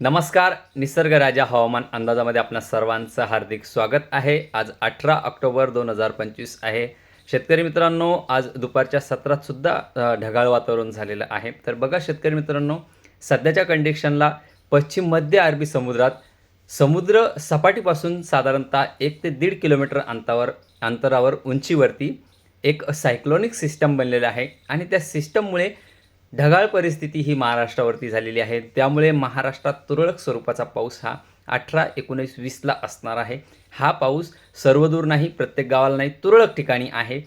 नमस्कार निसर्ग राजा हवामान अंदाजामध्ये आपणा सर्वांचं हार्दिक स्वागत आहे. आज अठरा ऑक्टोबर दोन हजार पंचवीस आहे. शेतकरी मित्रांनो आज दुपारच्या सत्रातसुद्धा ढगाळ वातावरण झालेलं आहे. तर बघा शेतकरी मित्रांनो सध्याच्या कंडिशनला पश्चिम मध्य अरबी समुद्रात समुद्र सपाटीपासून साधारणतः एक ते दीड किलोमीटर अंतावर अंतरावर उंचीवरती एक सायक्लोनिक सिस्टम बनलेलं आहे. आणि त्या सिस्टममुळे ढगाळ परिस्थिती ही महाराष्ट्रावरती झालेली आहे. त्यामुळे महाराष्ट्रात तुरळक स्वरूपाचा पाऊस हा अठरा एकोणीस वीसला असणार आहे. हा पाऊस सर्वदूर नाही प्रत्येक गावाला नाही तुरळक ठिकाणी आहे.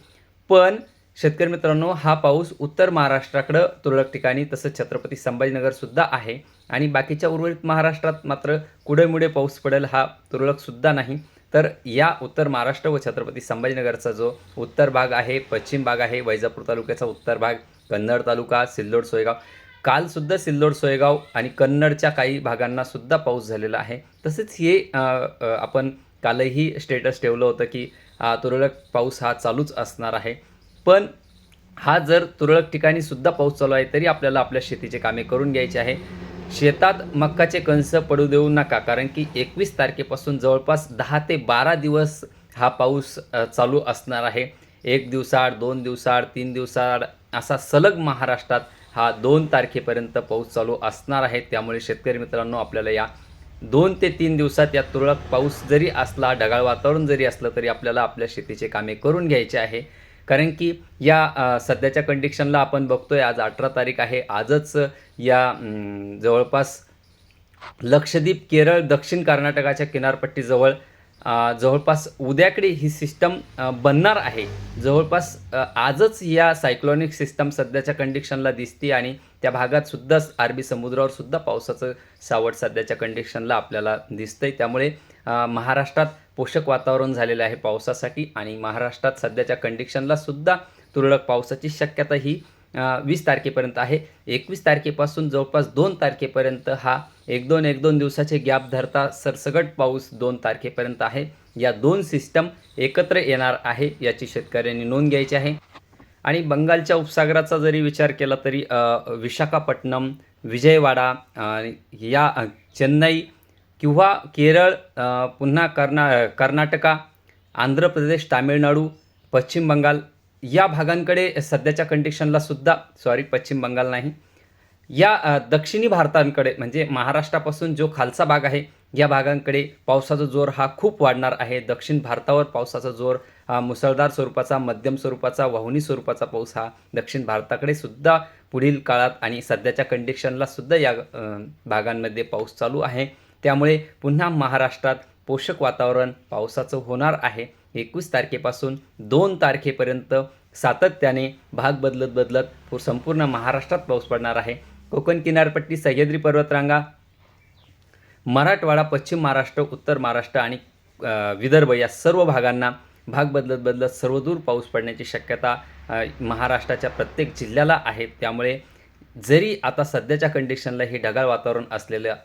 पण शेतकरी मित्रांनो हा पाऊस उत्तर महाराष्ट्राकडं तुरळक ठिकाणी तसंच छत्रपती संभाजीनगरसुद्धा आहे. आणि बाकीच्या उर्वरित महाराष्ट्रात मात्र कुडेमुडे पाऊस पडेल हा तुरळकसुद्धा नाही. तर या उत्तर महाराष्ट्र व छत्रपती संभाजीनगरचा जो उत्तर भाग आहे पश्चिम भाग आहे वैजापूर तालुक्याचा उत्तर भाग कन्नड तालुका सिल्लोड सोयगाव. कालसुद्धा सिल्लोड सोयगाव आणि कन्नडच्या काही भागांना सुद्धा पाऊस झालेला आहे. तसेच हे आपण कालही स्टेटस ठेवलं होतं की तुरळक पाऊस हा चालूच असणार आहे. पण हा जर तुरळक ठिकाणी सुद्धा पाऊस चालू आहे तरी आपल्याला आपल्या शेतीचे कामे करून घ्यायचे आहे. शेतात मक्काचे कंस पडू देऊ नका कारण की एकवीस तारखेपासून जवळपास दहा ते बारा दिवस हा पाऊस चालू असणार आहे. एक दिवसाआड दोन दिवसाआड तीन दिवसाआड असा सलग महाराष्ट्रात हा दोन तारखेपर्यंत पाऊस चालू असणार आहे. त्यामुळे शेतकरी मित्रांनो आपल्याला या दोन ते तीन दिवसात या तुरळक पाऊस जरी असला ढगाळ वातावरण जरी असलं तरी आपल्याला आपल्या शेतीचे कामे करून घ्यायचे आहे. कारण की या सध्याच्या कंडिशनला आपण बघतोय आज अठरा तारीख आहे. आजच या जवळपास लक्षद्वीप केरळ दक्षिण कर्नाटकाच्या किनारपट्टीजवळ जवळपास उद्याकडे ही सिस्टम बनणार आहे. जवळपास आजच या सायक्लॉनिक सिस्टम सध्याच्या कंडिशनला दिसते आणि त्या भागात सुद्धा अरबी समुद्रावर सुद्धा पावसाचं सावट सध्याच्या कंडिशनला आपल्याला दिसतंय. त्यामुळे महाराष्ट्रात पोषक वातावरण झालेलं आहे पावसासाठी आणि महाराष्ट्रात सध्याच्या कंडिशनला सुद्धा तुरळक पावसाची शक्यता ही वीस तारखेपर्यंत आहे. एकवीस तारखेपासून जवळपास दोन तारखेपर्यंत हा एक दोन एक दोन दिवसाचे गॅप धरता सरसगट पाऊस दोन तारखेपर्यंत आहे. या दोन सिस्टम एकत्र येणार आहे याची शेतकऱ्यांनी नोंद घ्यायची आहे. आणि बंगालच्या उपसागराचा जरी विचार केला तरी विशाखापट्टणम विजयवाडा या चेन्नई किंवा केरळ पुन्हा कर्ना कर्नाटका आंध्र प्रदेश तामिळनाडू पश्चिम बंगाल या भागांकडे सध्याच्या कंडिशनला सुद्धा सॉरी पश्चिम बंगाल नाही. या दक्षिणी भारतांकडे म्हणजे महाराष्ट्रापासून जो खालचा भाग आहे या भागांकडे पावसाचा जोर हा खूप वाढणार आहे. दक्षिण भारतावर पावसाचा जोर मुसळधार स्वरूपाचा मध्यम स्वरूपाचा वाहुनी स्वरूपाचा पाऊस हा दक्षिण भारताकडे सुद्धा पुढील काळात आणि सध्याच्या कंडिशनला सुद्धा या भागांमध्ये पाऊस चालू आहे. त्यामुळे पुन्हा महाराष्ट्रात पोषक वातावरण पावसाचं होणार आहे. एकवीस तारखेपासून दोन तारखेपर्यंत सातत्याने भाग बदलत बदलत संपूर्ण महाराष्ट्रात पाऊस पडणार आहे. कोकण किनारपट्टी सह्याद्री पर्वतरांगा मराठवाडा पश्चिम महाराष्ट्र उत्तर महाराष्ट्र आणि विदर्भ या सर्व भागांना भाग बदलत बदलत सर्वदूर पाऊस पडण्याची शक्यता महाराष्ट्राच्या प्रत्येक जिल्ह्याला आहे. त्यामुळे जरी आता सध्याच्या कंडिशनला हे ढगाळ वातावरण असलेलं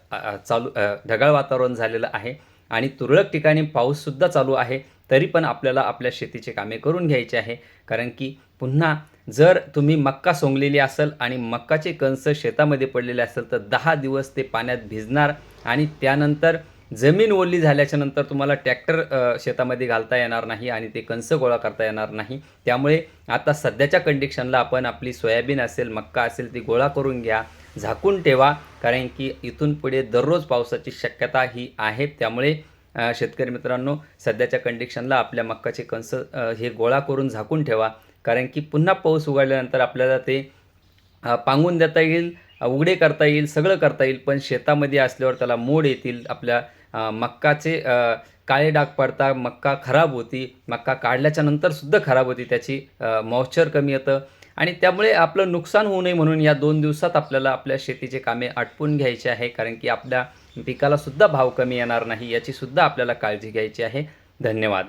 चालू ढगाळ वातावरण झालेलं आहे आणि तुरळक ठिकाणी पाऊससुद्धा चालू आहे तरी पण आपल्याला आपल्या शेतीचे कामे करून घ्यायचे आहे. कारण की पुन्हा जर तुम्ही मक्का सोंगलेली असेल आणि मक्काचे कंस शेतामध्ये पडलेले असेल तर दहा दिवस ते पाण्यात भिजणार आणि त्यानंतर जमीन ओली झाल्याच्यानंतर तुम्हाला ट्रॅक्टर शेतामध्ये घालता येणार नाही आणि ते कंस गोळा करता येणार नाही. त्यामुळे आता सध्याच्या कंडिशनला आपण आपली सोयाबीन असेल मक्का असेल ती गोळा करून घ्या झाकून ठेवा. कारण की इथून पुढे दररोज पावसाची शक्यता ही आहे. त्यामुळे शेतकरी मित्रांनो सध्याच्या कंडिशनला आपल्या मक्काचे कंस हे गोळा करून झाकून ठेवा. कारण की पुन्हा पाऊस उघडल्यानंतर आपल्याला ते पांगून देता येईल उघडे करता येईल सगळं करता येईल. पण शेतामध्ये असल्यावर त्याला मोड येतील आपल्या मक्काचे काळे डाग पडता मक्का खराब होती मक्का काढल्याच्या नंतरसुद्धा खराब होती त्याची मॉइश्चर कमी येतं. आणि त्यामुळे आपलं नुकसान होऊ नये म्हणून या दोन दिवसात आपल्याला आपल्या शेतीचे कामे आटपून घ्यायचे आहे. कारण की आपल्या पिकाला सुद्धा भाव कमी येणार नाही याची सुद्धा आपल्याला काळजी घ्यायची आहे. धन्यवाद.